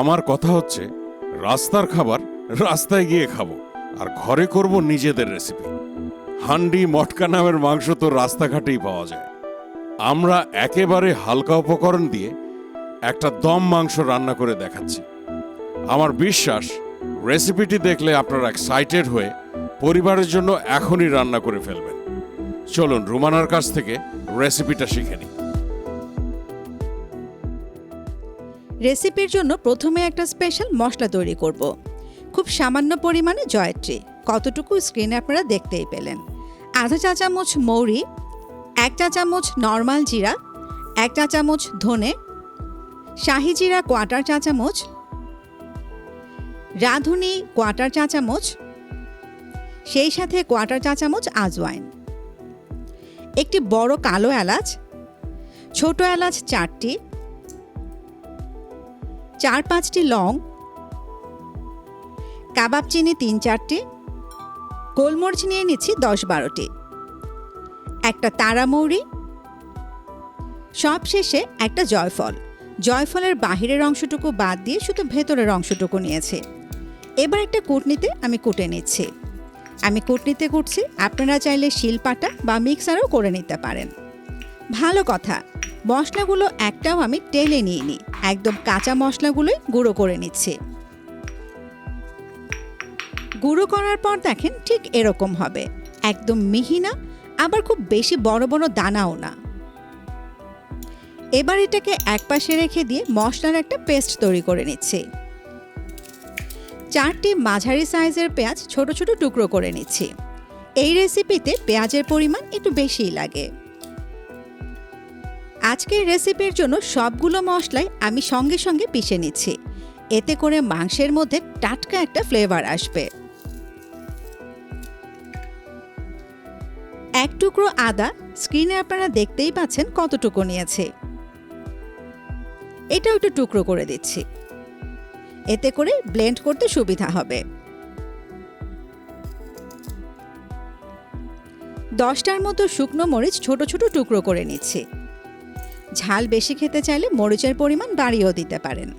আমার কথা হচ্ছে, রাস্তার খাবার রাস্তায় গিয়ে খাব, আর ঘরে করব নিজেদের রেসিপি হান্ডি মটকা নামের মাংস তো রাস্তাঘাটেই পাওয়া যায়। আমরা একেবারে হালকা উপকরণ দিয়ে একটা দম মাংস রান্না করে দেখাচ্ছি। আমার বিশ্বাস রেসিপিটি দেখলে আপনারা এক্সাইটেড হয়ে পরিবারের জন্য এখনই রান্না করে ফেলবেন। চলুন রুমানার কাছ থেকে রেসিপিটা শিখে নিই। রেসিপির জন্য প্রথমে একটা স্পেশাল মশলা তৈরি করব। খুব সামান্য পরিমাণে জয়ত্রী, কতটুকু স্ক্রিনে আপনারা দেখতেই পেলেন। আধা চা চামচ মৌরি, এক চা চামচ নর্মাল জিরা, এক চা চামচ ধনে, শাহি জিরা কোয়াটার চা চামচ, রাঁধুনি কোয়াটার চা চামচ, সেই সাথে কোয়াটার চা চামচ আজওয়াইন। একটি বড় কালো এলাচ, ছোট এলাচ চারটি চার পাঁচটি লং, কাবাব চিনি তিন চারটি, গোলমরিচ নিয়ে নিচ্ছি দশ বারোটি। একটা তারামৌরি সব শেষে একটা জয়ফল। জয়ফলের বাহিরের অংশটুকু বাদ দিয়ে শুধু ভেতরের অংশটুকু নিয়েছে। এবার একটা কুটনিতে আমি কুটে নিচ্ছি। আমি কুটনিতে কুটছি, আপনারা চাইলে শিলপাটা বা মিক্সারও করে নিতে পারেন। ভালো কথা মশলাগুলো একটাও আমি টেলে নিইনি। একদম কাঁচা মশলাগুলোই গুঁড়ো করে নিচ্ছি। গুঁড়ো করার পর দেখেন ঠিক এরকম হবে। একদম মিহি না, আবার খুব বেশি বড় বড় দানাও না। এবার এটাকে এক পাশে রেখে দিয়ে মশলার একটা পেস্ট তৈরি করে নিচ্ছি। চারটি মাঝারি সাইজের পেঁয়াজ ছোট ছোট টুকরো করে নিচ্ছি। এই রেসিপিতে পেঁয়াজের পরিমাণ একটু বেশিই লাগে। আজকের রেসিপির জন্য সবগুলো মশলাই আমি সঙ্গে সঙ্গে পিষে নিচ্ছি। এতে করে মাংসের মধ্যে টাটকা একটা ফ্লেভার আসবে। এক টুকরো আদা স্ক্রিনে আপনারা দেখতেই পাচ্ছেন কতটুকু নিয়েছে। এটাও একটু টুকরো করে দিচ্ছি। এতে করে ব্লেন্ড করতে সুবিধা হবে। দশটার মতো শুকনো মরিচ ছোট ছোট টুকরো করে নিচ্ছি। ঝাল বেশি খেতে চাইলে মরিচের পরিমাণ বাড়িয়েও দিতে পারেন।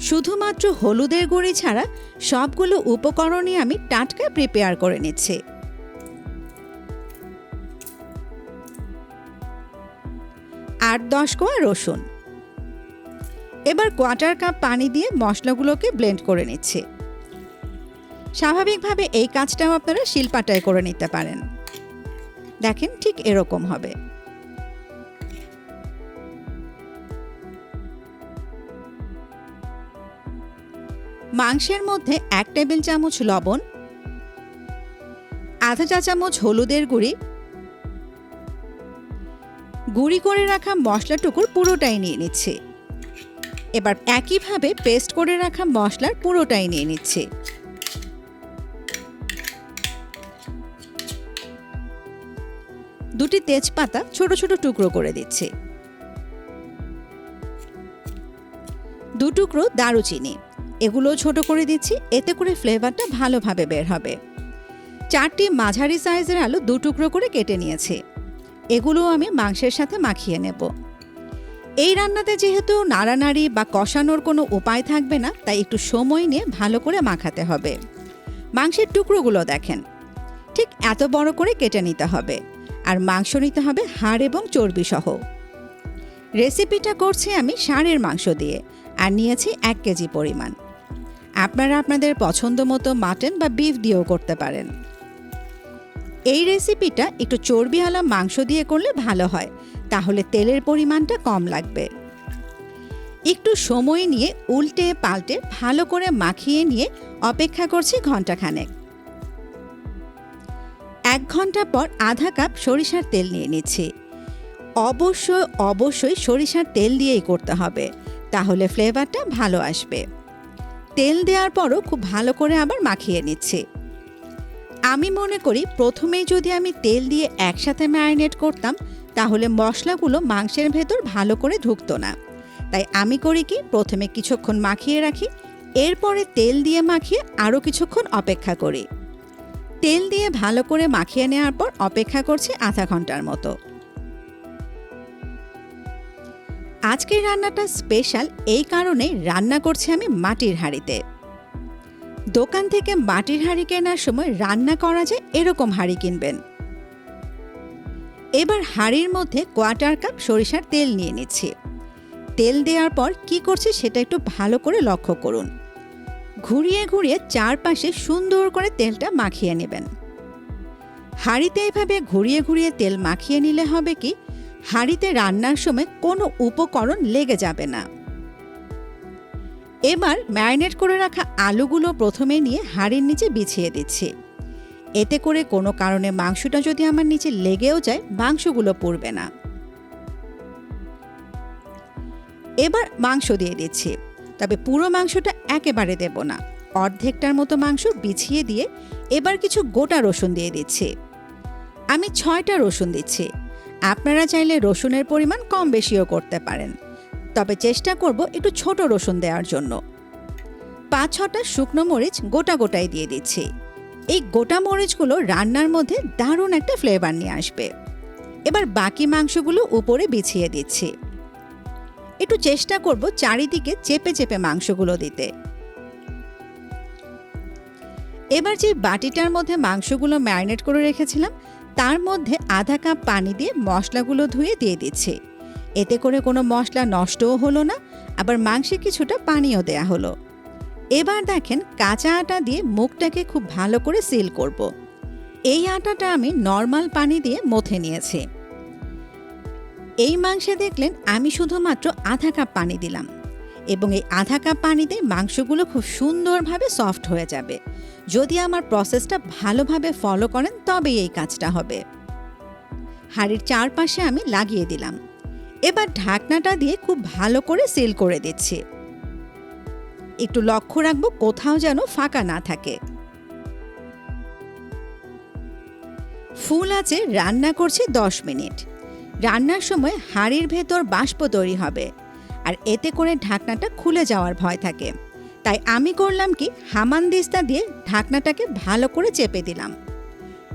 শুধুমাত্র হলুদের গুঁড়ি ছাড়া সবগুলো উপকরণই আমি টাটকা প্রিপেয়ার করে নিচ্ছি। আট দশ কোয়া রসুন। এবার কোয়াটার কাপ পানি দিয়ে মশলাগুলোকে ব্লেন্ড করে নিচ্ছি। স্বাভাবিকভাবে এই কাজটাও আপনারা শিলপাটায় করে নিতে পারেন। দেখেন ঠিক এরকম হবে। মাংসের মধ্যে এক টেবিল চামচ লবণ, আধা চা চামচ হলুদের গুঁড়ি গুঁড়ি করে রাখা মশলাটুকুর পুরোটাই নিয়ে নিচ্ছি। এবার একইভাবে পেস্ট করে রাখা মশলার পুরোটাই নিয়ে নিচ্ছি। দুটি তেজপাতা ছোট ছোট টুকরো করে দিচ্ছি। দু টুকরো দারুচিনি। এগুলো ছোট করে দিচ্ছি, এতে করে ফ্লেভারটা ভালোভাবে বের হবে। চারটি মাঝারি সাইজের আলু দু টুকরো করে কেটে নিয়েছি। এগুলো আমি মাংসের সাথে মাখিয়ে নেব। এই রান্নাতে যেহেতু নাড়ানাড়ি বা কষানোর কোনো উপায় থাকবে না, তাই একটু সময় নিয়ে ভালো করে মাখাতে হবে। মাংসের টুকরোগুলো দেখেন, ঠিক এত বড় করে কেটে নিতে হবে, আর মাংস নিতে হবে হাড় এবং চর্বি সহ রেসিপিটা করছি আমি ষাঁড়ের মাংস দিয়ে, আর নিয়েছি এক কেজি পরিমাণ। আপনারা আপনাদের পছন্দ মতো মাটন বা বিফ দিয়েও করতে পারেন। এই রেসিপিটা একটু চর্বিওয়ালা মাংস দিয়ে করলে ভালো হয়, তাহলে তেলের পরিমাণটা কম লাগবে। একটু সময় নিয়ে উল্টে পাল্টে ভালো করে মাখিয়ে নিয়ে অপেক্ষা করছি ঘন্টাখানেক এক ঘণ্টা পর আধা কাপ সরিষার তেল নিয়ে নিচ্ছি। অবশ্যই অবশ্যই সরিষার তেল দিয়েই করতে হবে, তাহলে ফ্লেভারটা ভালো আসবে। তেল দেওয়ার পরও খুব ভালো করে আবার মাখিয়ে নিচ্ছি। আমি মনে করি প্রথমেই যদি আমি তেল দিয়ে একসাথে ম্যারিনেট করতাম, তাহলে মশলাগুলো মাংসের ভেতর ভালো করে ঢুকতো না। তাই আমি করি কি, প্রথমে কিছুক্ষণ মাখিয়ে রাখি, এরপরে তেল দিয়ে মাখিয়ে আরও কিছুক্ষণ অপেক্ষা করি। তেল দিয়ে ভালো করে মাখিয়ে নেওয়ার পর অপেক্ষা করছি আধা ঘণ্টার মতো। আজকের রান্নাটা স্পেশাল এই কারণে রান্না করছি আমি মাটির হাঁড়িতে। দোকান থেকে মাটির হাঁড়ি কেনার সময় রান্না করা যায় এরকম হাঁড়ি কিনবেন। এবার হাঁড়ির মধ্যে কোয়ার্টার কাপ সরিষার তেল নিয়ে নিচ্ছি। তেল দেওয়ার পর কি করছি সেটা একটু ভালো করে লক্ষ্য করুন। ঘুরিয়ে ঘুরিয়ে চারপাশে সুন্দর করে তেলটা মাখিয়ে নেবেন। হাঁড়িতে এভাবে ঘুরিয়ে ঘুরিয়ে তেল মাখিয়ে নিলে হবে কি হাঁড়িতে রান্নার সময় কোনো উপকরণ লেগে যাবে না। এবার ম্যারিনেট করে রাখা আলুগুলো প্রথমে নিয়ে হাঁড়ির নিচে বিছিয়ে দিচ্ছি। এতে করে কোনো কারণে মাংসটা যদি আমার নিচে লেগেও যায়, মাংসগুলো পড়বে না। এবার মাংস দিয়ে দিচ্ছি। তবে পুরো মাংসটা একেবারে দেব না। অর্ধেকটার মতো মাংস বিছিয়ে দিয়ে এবার কিছু গোটা রসুন দিয়ে দিচ্ছি। আমি ছয়টা রসুন দিচ্ছি। আপনারা চাইলে রসুনের পরিমাণ কম বেশিও করতে পারেন। তবে চেষ্টা করব একটু ছোট রসুন দেওয়ার জন্য। পাঁচ ছটা শুকনো মরিচ গোটা গোটাই দিয়ে দিচ্ছি। এই গোটা মরিচগুলো রান্নার মধ্যে দারুণ একটা ফ্লেভার নিয়ে আসবে। এবার বাকি মাংসগুলো উপরে বিছিয়ে দিচ্ছি। একটু চেষ্টা করব চারিদিকে চেপে চেপে মাংসগুলো দিতে। এবার যে বাটিটার মধ্যে মাংসগুলো ম্যারিনেট করে রেখেছিলাম তার মধ্যে আধা কাপ পানি দিয়ে মশলাগুলো ধুয়ে দিয়ে দিচ্ছি। এতে করে কোনো মশলা নষ্টও হলো না, আবার মাংসে কিছুটা পানিও দেয়া হলো। এবার দেখেন কাঁচা আটা দিয়ে মুখটাকে খুব ভালো করে সিল করব। এই আটাটা আমি নর্মাল পানি দিয়ে মথে নিয়েছি। এই মাংসে দেখলেন আমি শুধুমাত্র আধা কাপ পানি দিলাম। এবং এই আধা কাপ পানিতে মাংসগুলো খুব সুন্দরভাবে সফট হয়ে যাবে। যদি আমার প্রসেসটা ভালোভাবে ফলো করেন, তবেই এই কাজটা হবে। হাড়ির চারপাশে আমি লাগিয়ে দিলাম। এবার ঢাকনাটা দিয়ে খুব ভালো করে সিল করে দিচ্ছি। একটু লক্ষ্য রাখব কোথাও যেন ফাঁকা না থাকে। ফুল আছে, রান্না করছি দশ মিনিট। রান্নার সময় হাঁড়ির ভেতর বাষ্প তৈরি হবে। আর এতে করে ঢাকনাটা খুলে যাওয়ার ভয় থাকে। তাই আমি করলাম কি হামানদিস্তা দিয়ে ঢাকনাটাকে ভালো করে চেপে দিলাম।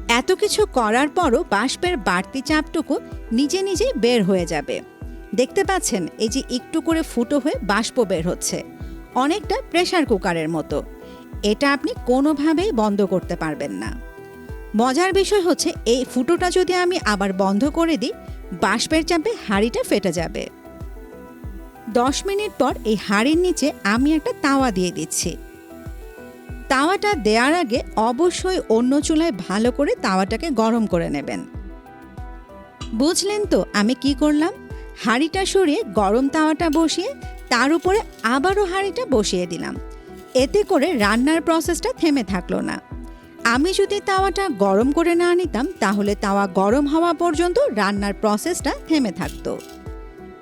এত কিছু করার পরও বাষ্পের বাড়তি চাপটুকু নিজে নিজেই বের হয়ে যাবে। দেখতে পাচ্ছেন, এই যে একটু করে ফুটো হয়ে বাষ্প বের হচ্ছে। অনেকটা প্রেসার কুকারের মতো। এটা আপনি কোনোভাবেই বন্ধ করতে পারবেন না। মজার বিষয় হচ্ছে, এই ফুটোটা যদি আমি আবার বন্ধ করে দিই, বাষ্পের চাপে হাঁড়িটা ফেটে যাবে। দশ মিনিট পর এই হাঁড়ির নিচে আমি একটা তাওয়া দিয়ে দিচ্ছি। তাওয়াটা দেওয়ার আগে অবশ্যই অন্য চুলায় ভালো করে তাওয়াটাকে গরম করে নেবেন। বুঝলেন তো আমি কি করলাম? হাঁড়িটা সরিয়ে গরম তাওয়াটা বসিয়ে তার উপরে আবারও হাঁড়িটা বসিয়ে দিলাম। এতে করে রান্নার প্রসেসটা থেমে থাকল না। আমি যদি তাওয়াটা গরম করে না নিতাম, তাহলে তাওয়া গরম হওয়া পর্যন্ত রান্নার প্রসেসটা থেমে থাকতো।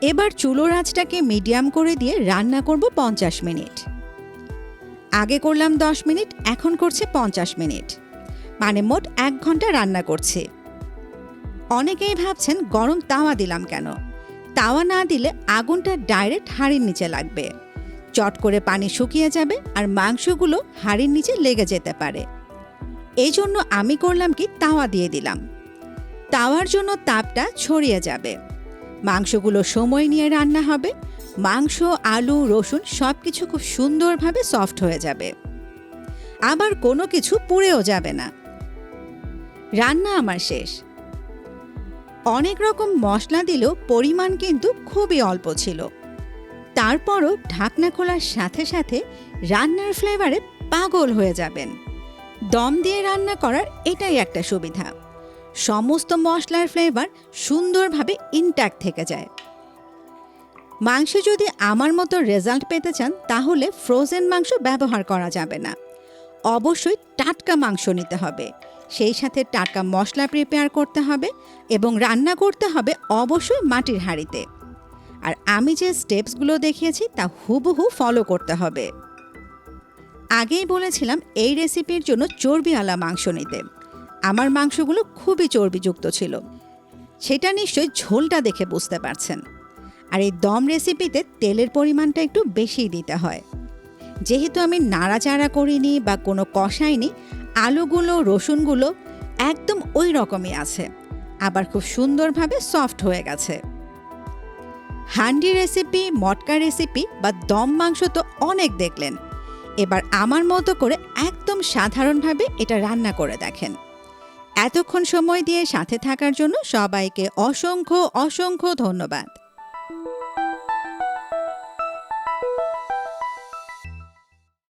এবার চুলোর আঁচটাকে মিডিয়াম করে দিয়ে রান্না করব পঞ্চাশ মিনিট। আগে করলাম দশ মিনিট, এখন করছে পঞ্চাশ মিনিট। মানে মোট এক ঘণ্টা রান্না করছে। অনেকেই ভাবছেন, গরম তাওয়া দিলাম কেন? তাওয়া না দিলে আগুনটা ডাইরেক্ট হাঁড়ির নিচে লাগবে। চট করে পানি শুকিয়ে যাবে আর মাংসগুলো হাঁড়ির নিচে লেগে যেতে পারে। এই জন্য আমি করলাম কি, তাওয়া দিয়ে দিলাম। তাওয়ার জন্য তাপটা ছড়িয়ে যাবে। মাংসগুলো সময় নিয়ে রান্না হবে। মাংস, আলু, রসুন সব কিছু খুব সুন্দরভাবে সফট হয়ে যাবে। আবার কোনো কিছু পুড়েও যাবে না। রান্না আমার শেষ। অনেক রকম মশলা দিলেও পরিমাণ কিন্তু খুবই অল্প ছিল। তারপরও ঢাকনা খোলার সাথে সাথে রান্নার ফ্লেভারে পাগল হয়ে যাবেন। দম দিয়ে রান্না করার এটাই একটা সুবিধা। সমস্ত মশলার ফ্লেভার সুন্দরভাবে ইনট্যাক্ট থেকে যায়। মাংস যদি আমার মতো রেজাল্ট পেতে চান, তাহলে ফ্রোজেন মাংস ব্যবহার করা যাবে না। অবশ্যই টাটকা মাংস নিতে হবে। সেই সাথে টাটকা মশলা প্রিপেয়ার করতে হবে এবং রান্না করতে হবে অবশ্যই মাটির হাঁড়িতে। আর আমি যে স্টেপসগুলো দেখিয়েছি, তা হুবহু ফলো করতে হবে। আগেই বলেছিলাম, এই রেসিপির জন্য চর্বিওয়ালা মাংস নিতে। আমার মাংসগুলো খুবই চর্বিযুক্ত ছিল। সেটা নিশ্চয়ই ঝোলটা দেখে বুঝতে পারছেন। আর এই দম রেসিপিতে তেলের পরিমাণটা একটু বেশিই দিতে হয়। যেহেতু আমি নাড়াচাড়া করিনি বা কোনো কষাইনি, আলুগুলো, রসুনগুলো একদম ওই রকমই আছে, আবার খুব সুন্দরভাবে সফট হয়ে গেছে। হান্ডি রেসিপি, মটকা রেসিপি বা দম মাংস তো অনেক দেখলেন। এবার আমার মতো করে একদম সাধারণভাবে এটা রান্না করে দেখেন। এতক্ষণ সময় দিয়ে সাথে থাকার জন্য সবাইকে অসংখ্য অসংখ্য ধন্যবাদ।